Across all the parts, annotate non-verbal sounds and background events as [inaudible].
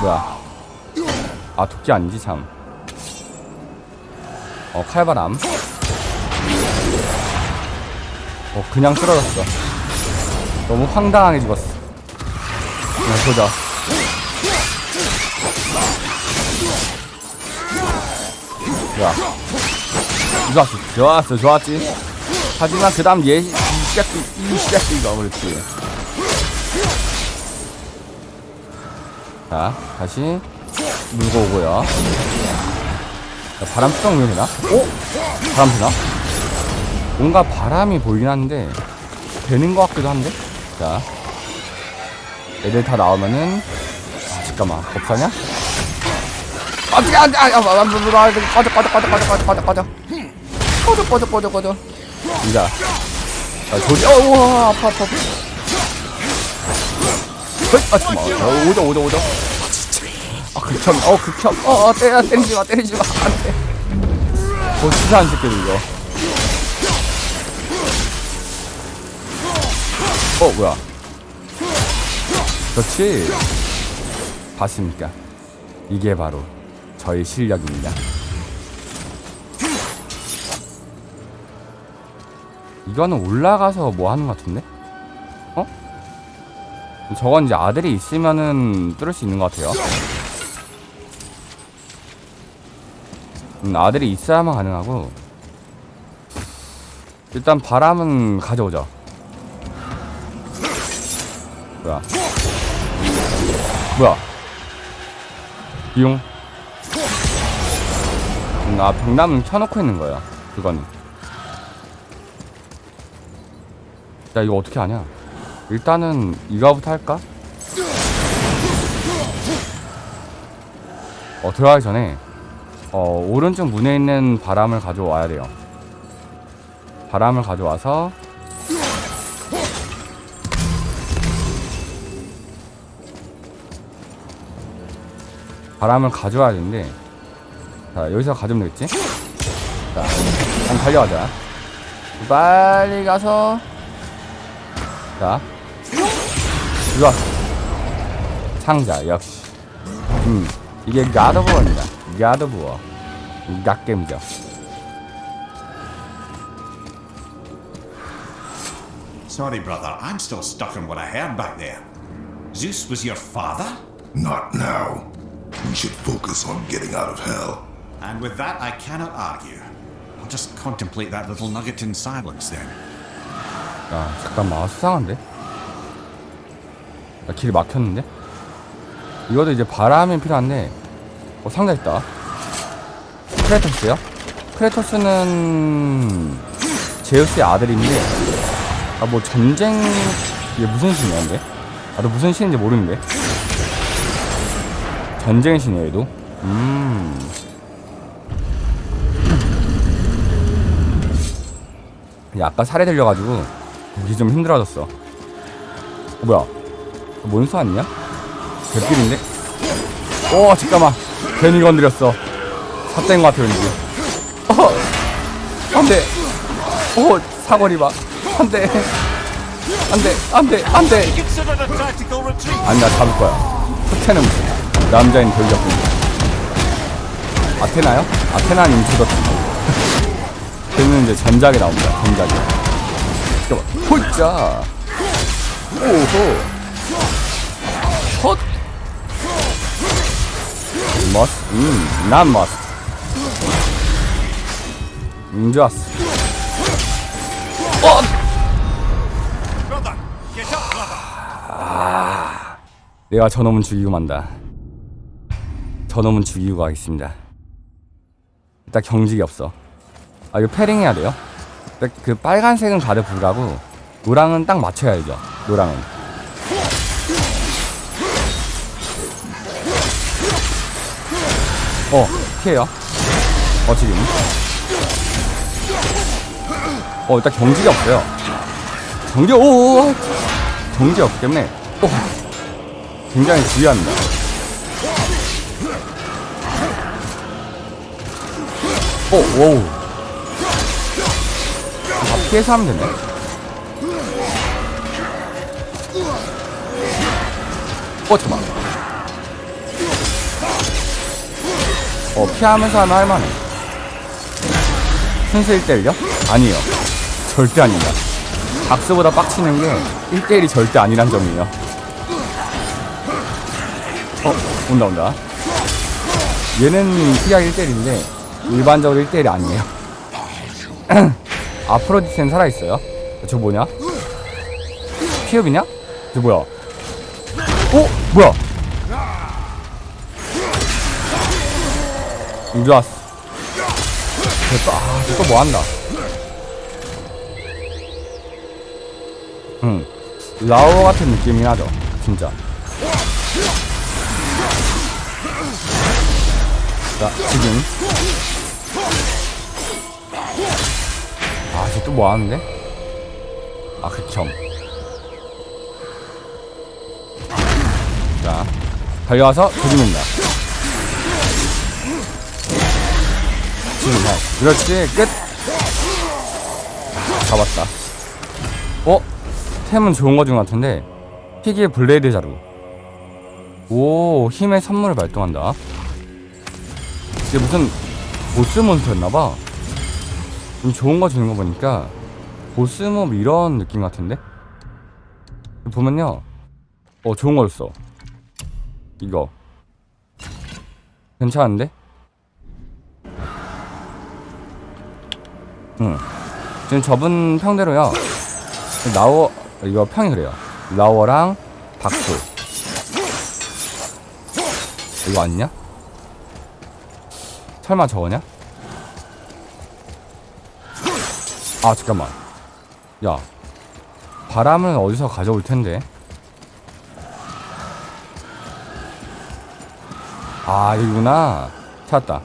뭐야 아 도끼 아니지 참 어, 칼바람. 어, 그냥 쓰러졌어. 너무 황당하게 죽었어. 그냥 보자. 야. 좋았어, 좋았어, 좋았지. 하지만 그 다음 얘, 이 새끼, 이 새끼가 그렇지. 자, 다시 물고 오고요. 야, 바람 수정 왜 되나? 오? 바람 되나? 뭔가 바람이 보이긴 한데 되는 것 같기도 한데? 자 애들 다 나오면은 아, 잠깐만 법사냐? 어떻게 안돼 아, 아, 아, 아, 아, 아, 꺼져 꺼져 꺼져 꺼져 꺼져 꺼져 꺼져 꺼져 꺼져 꺼져 꺼져 이자 아 조지 어 우와 아파 아파 헐, 아 잠깐만. 어, 오죠 오죠 오죠. 아 극혐. 어 극혐. 어 어 때려 때리지 마 때리지 마. 안돼. 어 진짜 안 새끼들 이거 어 뭐야? 그렇지. 봤습니까. 이게 바로 저의 실력입니다. 이거는 올라가서 뭐 하는 것 같은데? 어? 저건 이제 아들이 있으면은 뚫을 수 있는 것 같아요. 음, 아들이 있어야만 가능하고. 일단 바람은 가져오자 뭐야? 뭐야? 비용 음, 아 병남은 켜놓고 있는 거야 그거는. 야 이거 어떻게 하냐 일단은 이거부터 할까? 어 들어가기 전에 어 오른쪽 문에 있는 바람을 가져와야 돼요 바람을 가져와서 바람을 가져와야 되는데 자 여기서 가져오면 되겠지? 자 한번 달려가자 빨리 가서 자 이거 상자 역시 음 이게 가드부어입니다 가드부어 갓겜이죠 Sorry, brother. I'm still stuck on what I heard back there. Zeus was your father? Not now. We should focus on getting out of hell. And with that, I cannot argue. I'll just contemplate that little nugget in silence then. 야 잠깐만 아, 수상한데? 나 길이 막혔는데? 이것도 이제 바람이 필요한데 어 상자 있다 크레토스요? 크레토스는 제우스의 아들인데 아 뭐 전쟁 이게 무슨 신이야 근데? 나도 무슨 신인지 모르는데 전쟁의 신이야 얘도 음 야, 아까 살해 들려가지고 보기 좀 힘들어졌어. 어, 뭐야? 몬스터 아니냐? 개필인데? 오 잠깐만 괜히 건드렸어. 삿된 것 같아 왠지. 어 안돼. 오 사거리 봐. 안돼. 안돼 안돼 안돼. 아니 나 잡을 거야. 후퇴는 남자인 돌격군. 아테나요? 아테나는 임투더트. [laughs] 걔는 이제 전작이 나옵니다. 전작이. 잠깐만. 홀짜. 오호. 헛. 머스. 음, 난 머스. 음, 좋았어. 어! 내가 저놈은 죽이고 만다. 저놈은 죽이고 가겠습니다. 일단 경직이 없어. 아 이거 패링 해야 돼요? 그 빨간색은 가드 불가고 노랑은 딱 맞춰야죠. 노랑은. 어 피해요. 어 지금. 어 일단 경직이 없어요. 경기 오 경기 없기 때문에 오 굉장히 주의합니다. 오, 오우. 다 피해서 하면 되네. 어, 잠깐만. 어 피하면서 하면 할만해 순수 1대1요? 아니요 절대 아닙니다 박스보다 빡치는 게 1대1이 절대 아니란 점이에요 어 온다 온다 얘는 피가 1대1인데 일반적으로 1대1이 아니에요 [clears throat] 아프로디테는 살아있어요 저 뭐냐? 피업이냐? 저 뭐야? 어? 뭐야? 이리 왔어 됐다 아, 또 뭐한다 응 라오 같은 느낌이 나죠 진짜 자 지금 아, 쟤또 뭐 하는데? 아, 극혐. 자, 달려와서 조심입니다. 해. 그렇지, 끝! 아, 잡았다. 어? 템은 좋은 거준것 같은데, 피기의 블레이드 자루. 오, 힘의 선물을 발동한다. 이게 무슨 보스 몬스터였나봐. 좀 좋은 거 주는 거 보니까 보스몹 이런 느낌 같은데? 보면요 어 좋은 거 줬어 이거 괜찮은데? 응. 지금 저분 평대로요. 라워 이거 평이 그래요. 라워랑 박수. 이거 아니냐? 설마 저거냐? 아 잠깐만. 야 바람은 어디서 가져올 텐데? 아 여기구나. 찾았다.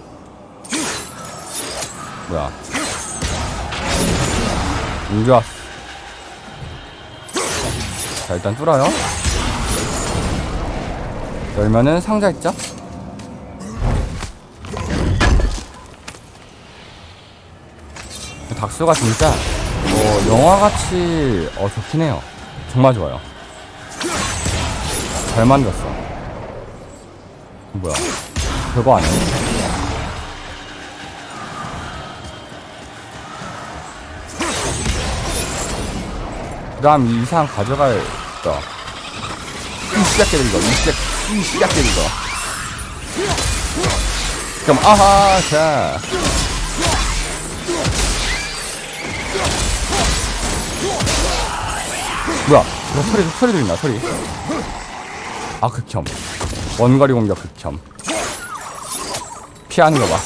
뭐야 운 좋았어 자 일단 뚫어요 열면은 상자 있죠 닥수가 진짜 어, 영화같이 어, 좋긴 해요. 정말 좋아요. 잘 만들었어. 뭐야? 별거 아니야? 그 다음 이 이상 가져갈 거. 이 시작되는 거, 이 시작, 이 시작되는 거. 그럼, 아하, 자. 뭐야? 이거 소리 소리 들린다 소리. 아 극혐. 원거리 공격 극혐. 피하는 거 봐.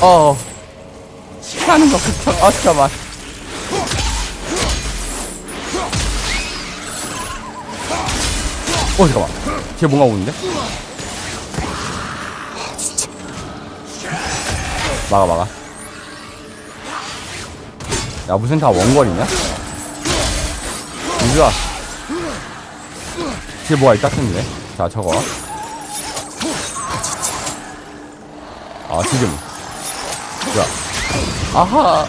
어. 피하는 거 극혐. 아 잠깐만. 어 잠깐만. 뒤에 뭔가 오는데? 아 진짜. 막아 막아. 야 무슨 다 원거리냐? 이리와 뒤에 뭐가 있다 했는데 자 저거 아 지금 뭐야 아하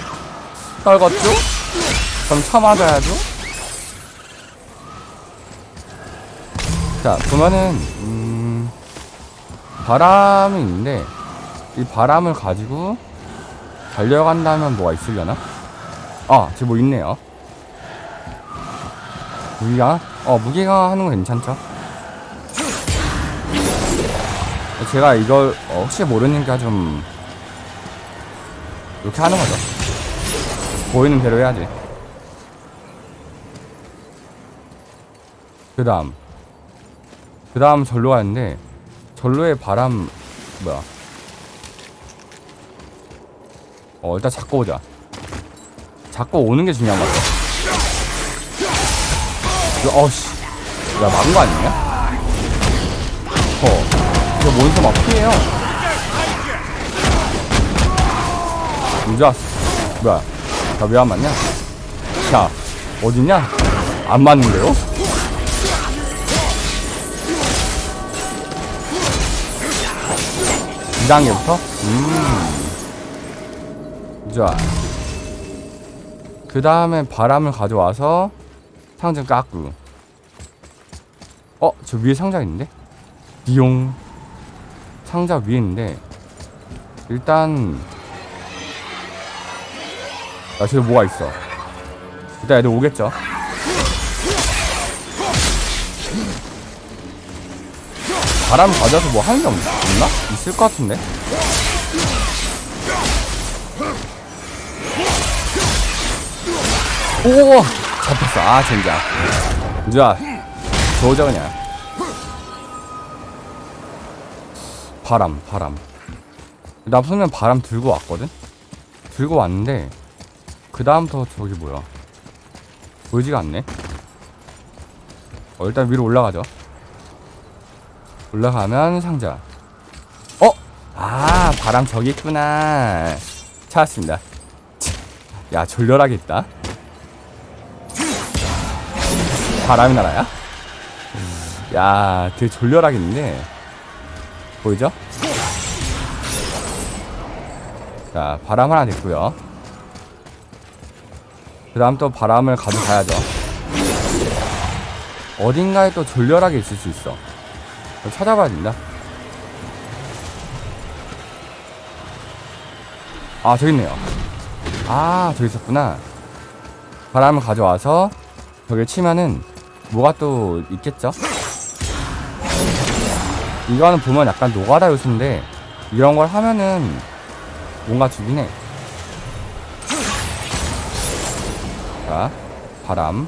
떨궜죠? 그럼 쳐맞아야죠? 자 보면은 음 바람이 있는데 이 바람을 가지고 달려간다면 뭐가 있으려나? 아, 지금 뭐 있네요. 무기가? 어, 무기가 하는 거 괜찮죠? 제가 이걸 어, 혹시 모르니까 좀 이렇게 하는 거죠. 보이는 대로 해야지. 그 다음. 그 다음 절로 가는데, 절로의 바람, 뭐야. 어, 일단 잡고 오자. 잡고 오는 게 중요한 것 같아. 이거, 어씨. 야, 막은 거 아니냐? 어. 이거 몬스터 막 피해요. 유자스. 뭐야. 자, 왜안 맞냐? 자, 어딨냐? 안 맞는데요? 이단계부터 음. 좋아. 그 다음에 바람을 가져와서 상점 깎고 어? 저 위에 상자 있는데? 띠용 상자 위에 있는데 일단 야 저기 뭐가 있어 일단 애들 오겠죠 바람 가져서 뭐 하는 게 없, 없나? 있을 것 같은데? 오 잡혔어. 아 젠장. 자 저자 그냥. 바람 바람. 나쁘면 바람 들고 왔거든? 들고 왔는데 그 다음부터 저기 뭐야? 보이지가 않네? 어, 일단 위로 올라가죠 올라가면 상자. 어? 아 바람 저기 있구나. 찾았습니다. 야 졸렬하게 있다. 바람이 나라야? 야 되게 졸렬하겠는데 보이죠? 자 바람 하나 됐고요. 그 다음 또 바람을 가져가야죠. 어딘가에 또 졸렬하게 있을 수 있어. 좀 찾아봐야 된다 아 저기 있네요 아 저기 있었구나 바람을 가져와서 저기 치면은 뭐가 또 있겠죠? 이거는 보면 약간 노가다 요소인데 이런 걸 하면은 뭔가 해. 자, 바람.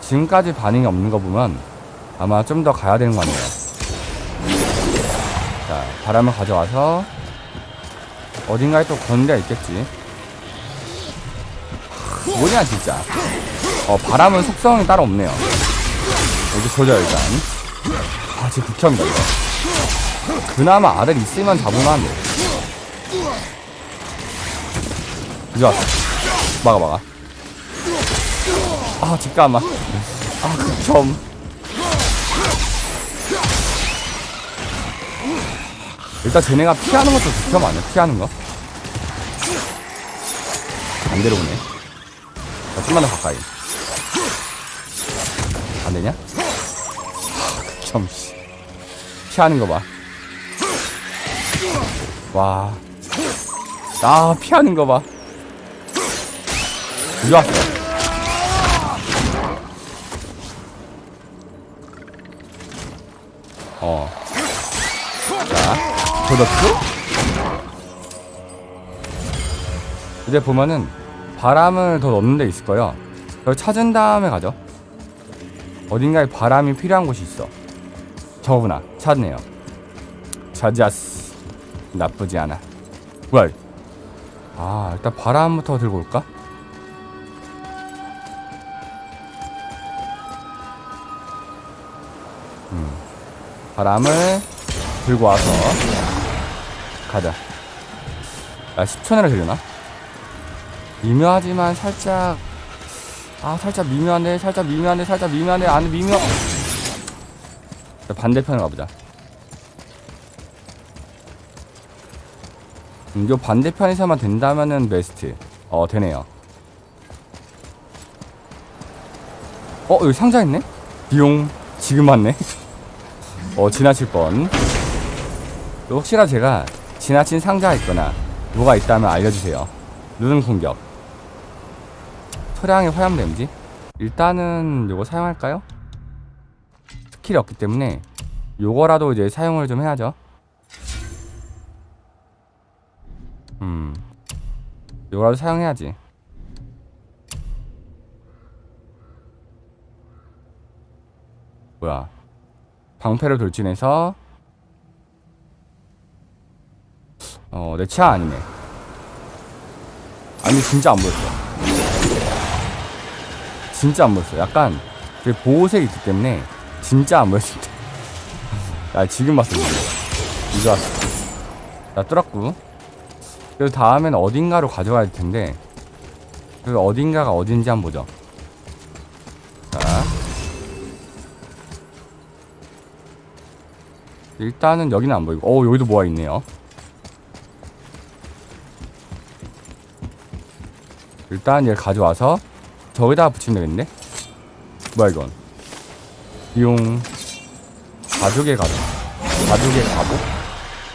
지금까지 반응이 없는 거 보면 아마 좀 더 가야 되는 거 같네요. 자, 바람을 가져와서 어딘가에 또 건드가 있겠지. 하, 뭐냐 진짜. 어, 바람은 속성이 따로 없네요. 여기 조져 일단. 아, 제 극혐이다 이거. 그나마 아들 있으면 잡으면 안 돼. 이제 왔어. 막아, 막아. 아, 잠깐만. 아, 극혐. 일단 쟤네가 피하는 것도 극혐 아니야? 피하는 거? 안 데려오네. 자, 좀만 더 가까이. 안 되냐? [laughs] 씨. 피하는 거 봐. 와. 아, 피하는 거 봐. 이리 왔어. 어. 자, 도덕수? 이제 보면은 바람을 더 넣는 데 있을 거예요. 여기 찾은 다음에 가죠. 어딘가에 바람이 필요한 곳이 있어. 저구나. 찾네요. 찾았어. 나쁘지 않아. 뭐야? 아, 일단 바람부터 들고 올까? 음. 바람을 들고 와서 가자. 아, 10초 내로 되려나? 미묘하지만 살짝 아 살짝 미묘한데 살짝 미묘한데 살짝 미묘한데 안 미묘. 자, 반대편으로 가보자. 음, 요 반대편에서만 된다면은 베스트. 어 되네요. 어 여기 상자 있네? 비용 지금 왔네? [laughs] 어 지나칠 뻔. 혹시나 제가 지나친 상자가 있거나 뭐가 있다면 알려주세요. 누른 공격. 소량의 화염 데미지? 일단은 요거 사용할까요? 스킬이 없기 때문에 요거라도 이제 사용을 좀 해야죠. 음. 요거라도 사용해야지. 뭐야. 방패를 돌진해서 어내 차 아니네. 아니 진짜 안 보였어. 진짜 안 보였어. 약간 그 보호색이 있기 때문에 진짜 안 보였을 때 야 [laughs] 지금 봤어 지금. 이제 왔어. 나 뚫었고. 그래서 다음엔 어딘가로 가져가야 될 텐데. 그 어딘가가 어딘지 한번 보죠. 자. 일단은 여기는 안 보이고. 어 여기도 뭐가 있네요 일단 얘를 가져와서 저기다가 붙이면 되겠네? 뭐야 이건? 비용. 가족의 가족. 바둑의 가보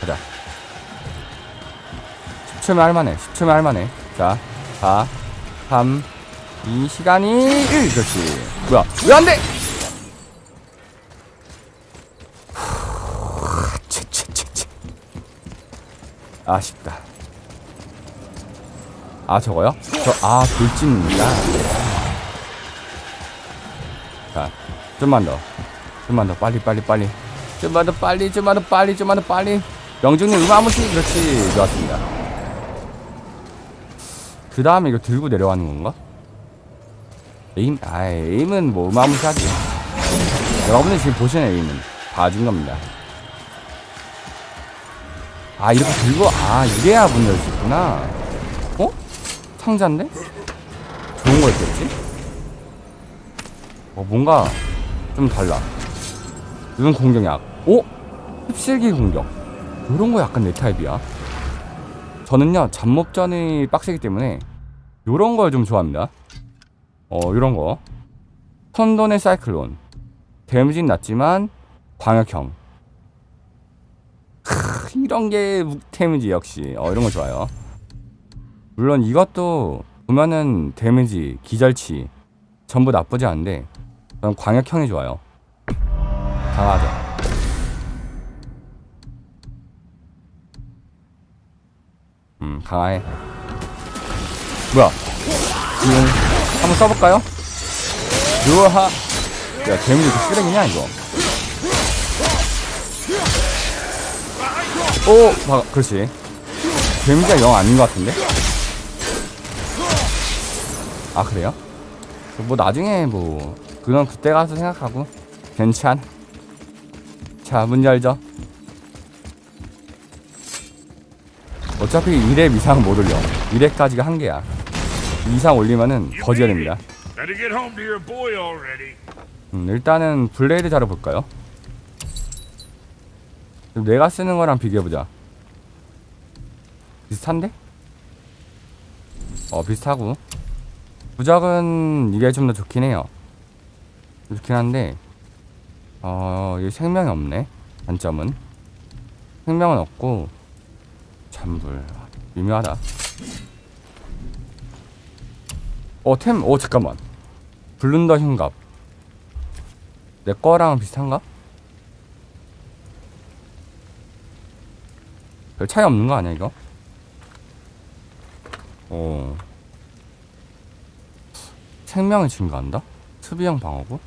가자. 10초면 할만해 10초면 할만해. 자 4 3 2 시간이 1 그렇지. 뭐야 왜 안돼? 아쉽다 아 저거요? 저아 돌진입니다. 자 좀만 더. 좀만 더. 빨리 빨리 빨리. 좀만 더 빨리 좀만 더 빨리 좀만 더 빨리. 명중님 음아무시 그렇지. 좋았습니다. 그 다음에 이거 들고 내려가는 건가? 에임? 아 에임은 뭐 음아무시하지. 여러분들 지금 보시는 에임은 봐준 겁니다. 아 이렇게 들고 아 이래야 수 있구나. 어? 상자인데? 좋은 거였겠지? 어 뭔가 좀 달라. 이건 공격약. 오? 흡실기 공격. 요런 거 약간 내 타입이야. 저는요 잠목전이 빡세기 때문에 요런 걸 좀 좋아합니다. 어 요런 거. 선돈의 사이클론. 데미지는 낮지만 광역형. 크, 이런 게 데미지 역시. 어 이런 거 좋아요 물론 이것도 보면은 데미지 기절치 전부 나쁘지 않은데 저는 광역형이 좋아요. 강하죠. 음 강하해. 뭐야? 음, 한번 써볼까요? 유하 야 데미지 그 쓰레기냐 이거? 오! 봐, 그렇지. 데미지가 영 아닌 것 같은데 아 그래요? 뭐 나중에 뭐 그건 그때 가서 생각하고. 괜찮. 자 문 열죠. 어차피 1렙 이상 못 올려. 1렙까지가 한계야. 이상 올리면은 거지가 됩니다. 음, 일단은 블레이드 자료 볼까요? 내가 쓰는 거랑 비교해보자. 비슷한데? 어 비슷하고 부적은 이게 좀 더 좋긴 해요. 좋긴 한데 어 이게 생명이 없네 단점은. 생명은 없고 잔불. 미묘하다. 어 템 어 잠깐만. 블룬더 흉갑. 내 거랑 비슷한가? 별 차이 없는 거 아니야 이거? 어 생명이 증가한다? 수비형 방어구?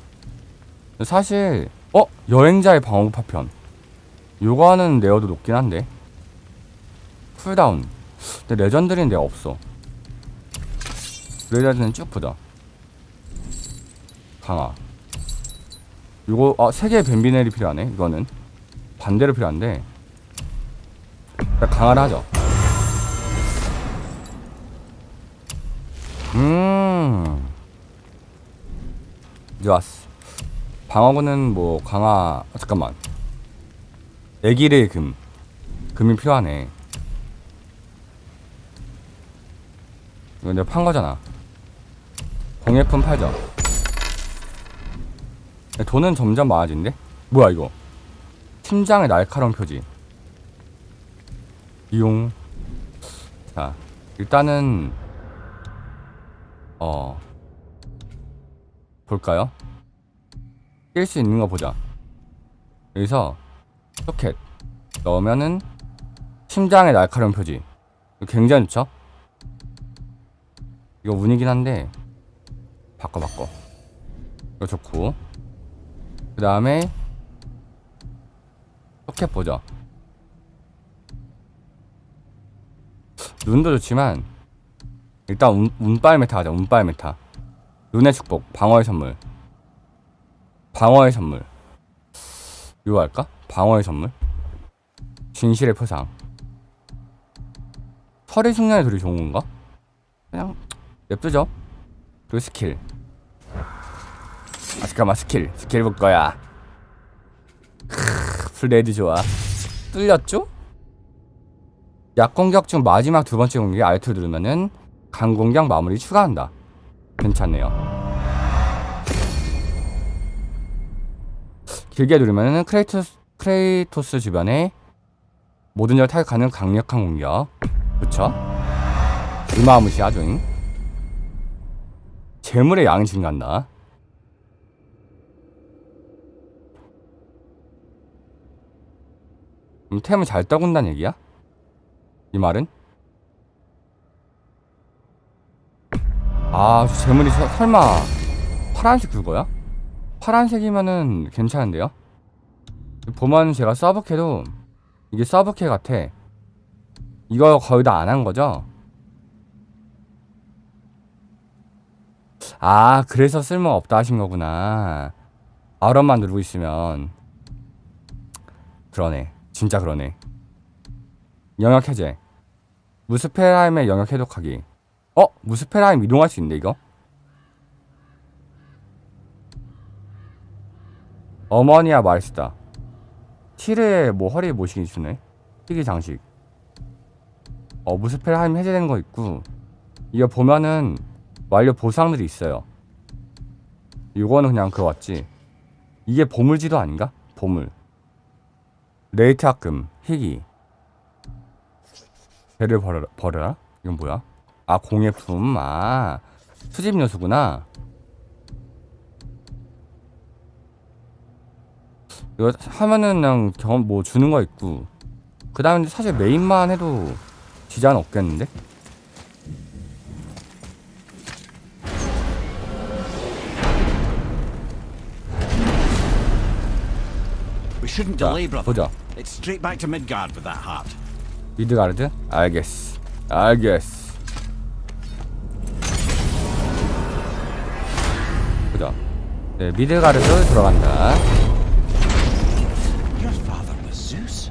사실 어? 여행자의 방어구 파편. 요거는 레어도 높긴 한데. 쿨다운. 근데 레전드리는 내가 없어. 레전드는 쭉 보자. 강화. 요거 아세 개의 뱀비넬이 필요하네 이거는. 반대로 필요한데. 일단 강화를 하죠. 음 좋았어. 방어구는 뭐 강화 아, 잠깐만. 애기의 금 금이 필요하네. 이거 내가 판 거잖아. 공예품 팔죠 돈은 점점 많아진대? 뭐야 이거? 팀장의 날카로운 표지. 이용. 자 일단은 어 볼까요? 낄 수 있는 거 보자. 여기서 소켓. 넣으면은 심장의 날카로운 표지. 굉장히 좋죠? 이거 운이긴 한데 바꿔 바꿔. 이거 좋고. 그 다음에 소켓 보자 눈도 좋지만 일단 운, 운빨 메타 하자 운빨 메타 눈의 축복 방어의 선물. 방어의 선물. 이거 할까? 방어의 선물? 진실의 표상. 설의 숙련의 돌이 좋은 건가? 그냥 냅두죠? 그리고 스킬. 아 잠깐만 스킬. 스킬 볼 거야. 크, 플레이드 좋아. 뚫렸죠? 약 공격 중 마지막 두 번째 공격에 알트 누르면은 강 공격 마무리 추가한다 괜찮네요 길게 누르면은 크레이토스 크레이토스 주변에 모든 열 타격하는 강력한 공격. 그쵸? 이마무시하죠잉. 재물의 양이 증가한다. 그럼 템을 잘 떠군다는 얘기야? 이 말은? 아, 재물이 서- 설마 파란색 그거야? 파란색이면은 괜찮은데요? 보면 제가 서브캐도 이게 서브캐 같아. 이거 거의 다 안 한 거죠? 아, 그래서 쓸모 없다 하신 거구나. 아웃만 누르고 있으면 그러네. 진짜 그러네. 영역 해제. 무스페라임의 영역 해독하기. 어? 무스페라임 이동할 수 있는데 이거? 어머니야 말시다. 티르의 뭐 허리에 모시기 주네. 희귀 장식. 어 무스페라임 해제되는 거 있고 이거 보면은 완료 보상들이 있어요. 이거는 그냥 그거 같지. 이게 보물지도 아닌가? 보물. 레이트 합금, 희귀. 배를 버려라, 버려라? 이건 뭐야? 아, 공예 품, 아. 수집 요소구나. 이거 하면은 그냥 경험 뭐 주는 거 있고. 그 다음에 사실 메인만 해도 지장은 없겠는데? 자. 보자. It's straight back to Midgard with that heart. 미드가르드? 알겠어. 알겠어. 네, 미드가르드 들어간다. Your father was Zeus?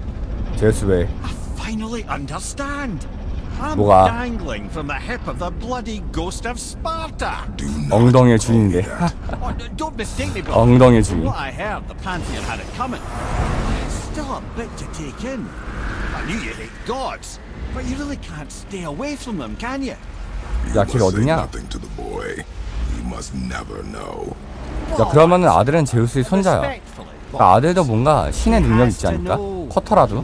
제우스 왜? I finally understand. I'm 뭐가? dangling from the hip of the bloody ghost of Sparta. Do not 엉덩이의 call me 주인인데. [laughs] that. Oh, n- don't mistake me, brother. 엉덩이의 From 주인. what I heard, the Pantheon had it coming. It's still a bit to take in. I knew you hate gods, but you really can't stay away from them, can you? You 야, must 걔가 say 어디냐? nothing to the boy. He must never know. 야, 그러면은 아들은 제우스의 손자야. 그러니까 아들도 뭔가 신의 능력 있지 않을까? 커터라도?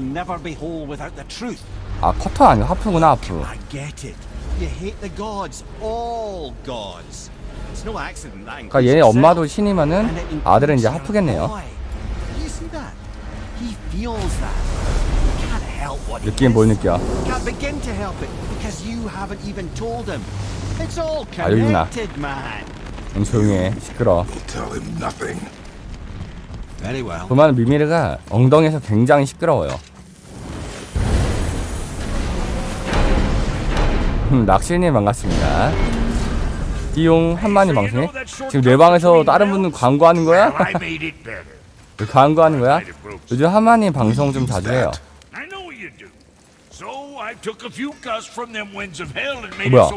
아, 커터 아니고 하프구나, 하프. 그러니까 얘네 엄마도 신이면은 아들은 이제 하프겠네요. 느낌 뭘. 느껴? 아, 여기구나. 응, 조용히 해. 시끄러. 보면 미미르가 엉덩이에서 굉장히 시끄러워요. 음, 낚시님 반갑습니다. 이용 한만이 방송에 지금 내 방에서 다른 분들 광고하는 거야? 광고하는 거야? 요즘 한만이 방송 좀 자주 해요. 뭐야?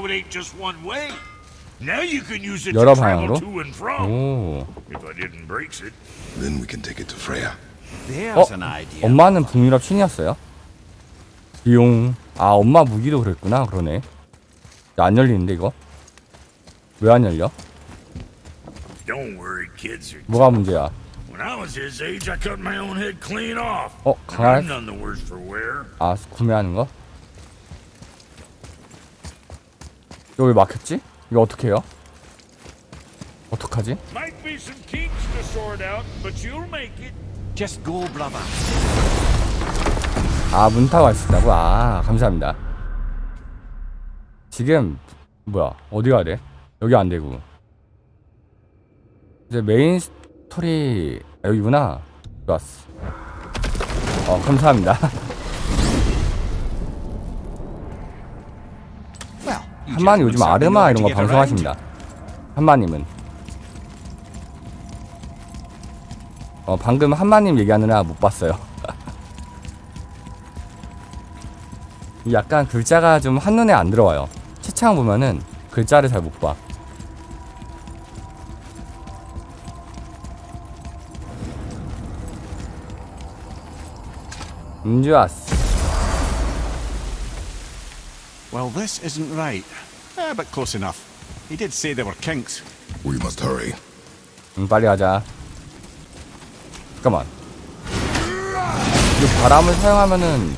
Now you can use it 여러 to travel 방향으로? to and from. 오. If I didn't break it. Then we can take it to Freya. There's 어? an idea. 엄마는 북유럽 신이었어요? 이용. 아, 엄마 무기도 그랬구나. 그러네. 야, 안 열리는데, 이거? 왜 안 열려? Don't worry, kids. Are 뭐가 문제야? When I was his age, I cut my own head clean off. 어, 강할? I'm none the worse for wear. 아, 구매하는 거? 왜 막혔지? 이거 어떻게 해요? 어떡하지? Might be some kinks to sort out, but you'll make it. Just go, brother. 아, 문 타고 갈 수 있다고? 아, 감사합니다. 지금, 뭐야, 어디 가야 돼? 여기 안 되고. 이제 메인 스토리, 아, 여기구나. 좋았어. 어, 감사합니다. [laughs] gentlemen 요즘 아르마 이런 거 방송하십니다. 한마님은. 어, 방금 한마님 얘기하느라 못 봤어요. [laughs] 약간 글자가 좀 한눈에 안 들어와요. 채창 보면은 글자를 잘 못 봐. 음, 좋았어. Well, this isn't right. Eh, but close enough. He did say there were kinks. We must hurry. 음, 빨리 가자. 잠깐만. 이 바람을 사용하면은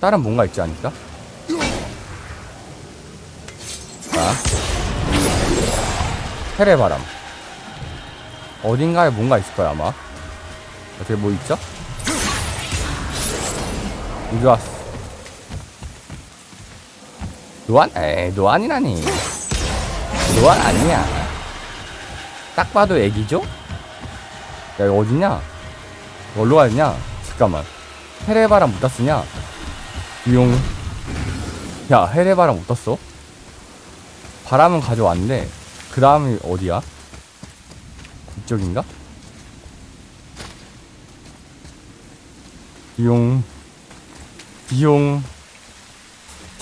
다른 뭔가 있지 않을까? 자 해례 바람 어딘가에 뭔가 있을 거야 아마 어떻게 뭐 있죠? 이리 왔어 노안? 에이 노안이라니 노안 아니야 딱 봐도 애기죠? 야 이거 어디냐? 어디로 가냐? 잠깐만 헤레바람 못 땄으냐? 비용 야 헤레바람 못 땄어? 바람은 가져왔는데 그 다음이 어디야? 이쪽인가? 비용 비용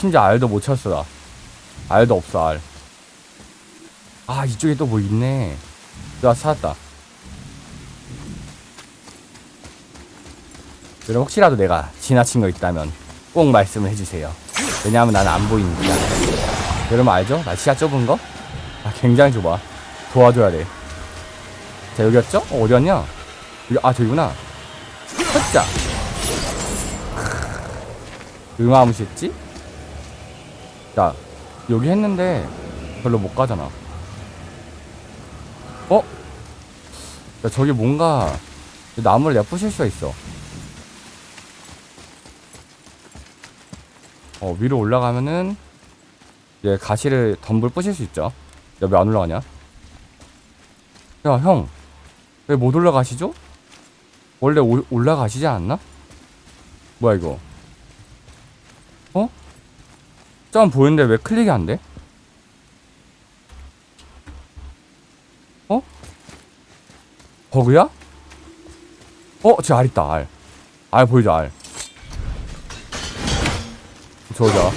심지어 알도 못 쳤어 나 알도 없어 알. 아 이쪽에 또 뭐 있네. 나 찾았다. 여러분 혹시라도 내가 지나친 거 있다면 꼭 말씀을 해주세요. 왜냐하면 나는 안 보이니까. 여러분 알죠? 나 시야 좁은 거? 아 굉장히 좁아. 도와줘야 돼자 여기였죠? 어, 어디였냐? 여기, 아 저기구나. 헛자. 응아무시했지? 자 여기 했는데 별로 못 가잖아 어? 야 저기 뭔가 나무를 부실 수가 있어 어 위로 올라가면은 이제 가시를 덤불 부실 수 있죠 야 왜 안 올라가냐 야 형 왜 못 올라가시죠? 원래 올, 올라가시지 않았나? 뭐야 이거 어? 점 보이는데 왜 클릭이 안 돼? 어? 버그야? 어? 저 알 있다 알. 알 보이죠 알. 저자.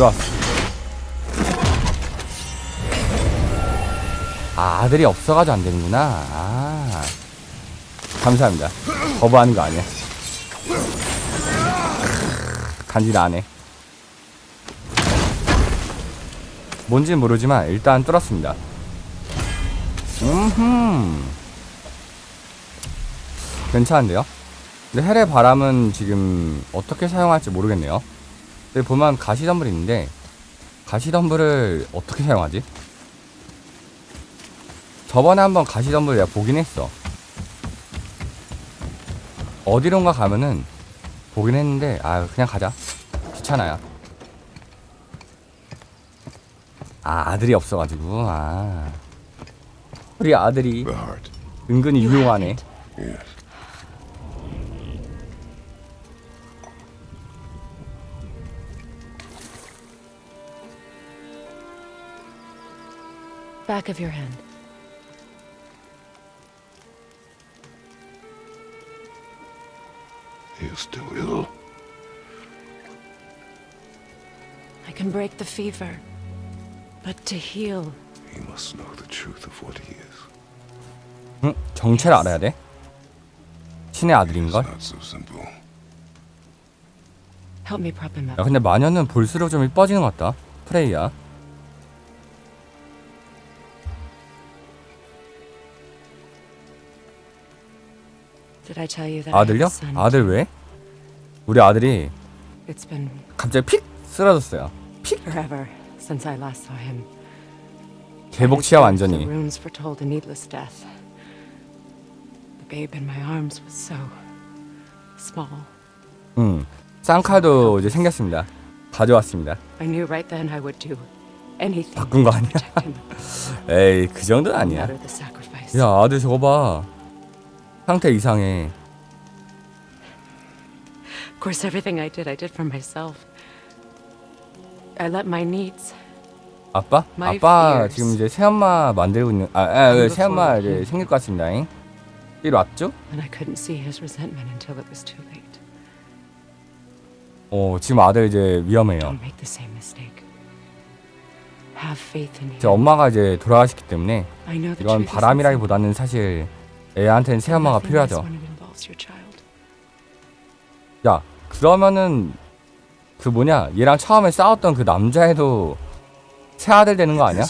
왔어. 아 아들이 없어가지고 안 되는구나. 아. 감사합니다. 거부하는 거 아니야. 간지를 안 해. 뭔지는 모르지만 일단 뚫었습니다. 음흠. 괜찮은데요? 근데 헬의 바람은 지금 어떻게 사용할지 모르겠네요. 여기 보면 가시덤불이 있는데 가시덤불을 어떻게 사용하지? 저번에 한번 가시덤불 내가 보긴 했어. 어디론가 가면은 보긴 했는데 아 그냥 가자. 귀찮아요. 아 아들이 없어가지고 아 우리 아들이 The heart. 은근히 유용하네. Yes. Back of your hand. He is still ill. I can break the fever. But to heal, He must know the truth of what he is. 응? 정체를 알아야 돼? 신의 It's 아들인걸? not so simple. help me prop him 야 up. 근데 마녀는 볼수록 좀 이뻐지는 것 같다 프레이야 Did I tell you that? I have 아들요? a son? 아들 왜? 우리 아들이 It's been 갑자기 픽 쓰러졌어요 픽 forever since I last saw him. 개복치야 The 완전히 runes foretold a needless death. The babe in my arms was so small. 응 쌍칼도 이제 생겼습니다 가져왔습니다 I knew right then I would do anything 바꾼 거 to 아니야? protect him. [laughs] 에이 그 정도는 no 아니야 matter the sacrifice. 야 아들 저거 봐 상태 이상해 Of course, everything I did, I did for myself. I let my needs 아빠? My 아빠 fears. 지금 이제 새엄마 만들고 있는 아, 아 Come 새엄마 이제. 생길 것 같습니다 잉일 왔죠? and I couldn't see his resentment until it was too late. 어 지금 아들 이제 위험해요 Don't make the same mistake. Have faith in 제 him. 엄마가 이제 돌아가셨기 때문에 I know the 이건 truth is 바람이라기보다는 사실 애한테는 simple. 새엄마가 Nothing less 필요하죠 when it involves your child. 야 그러면은 그 뭐냐 얘랑 처음에 싸웠던 그 남자애도 새 아들 되는 거 아니야? a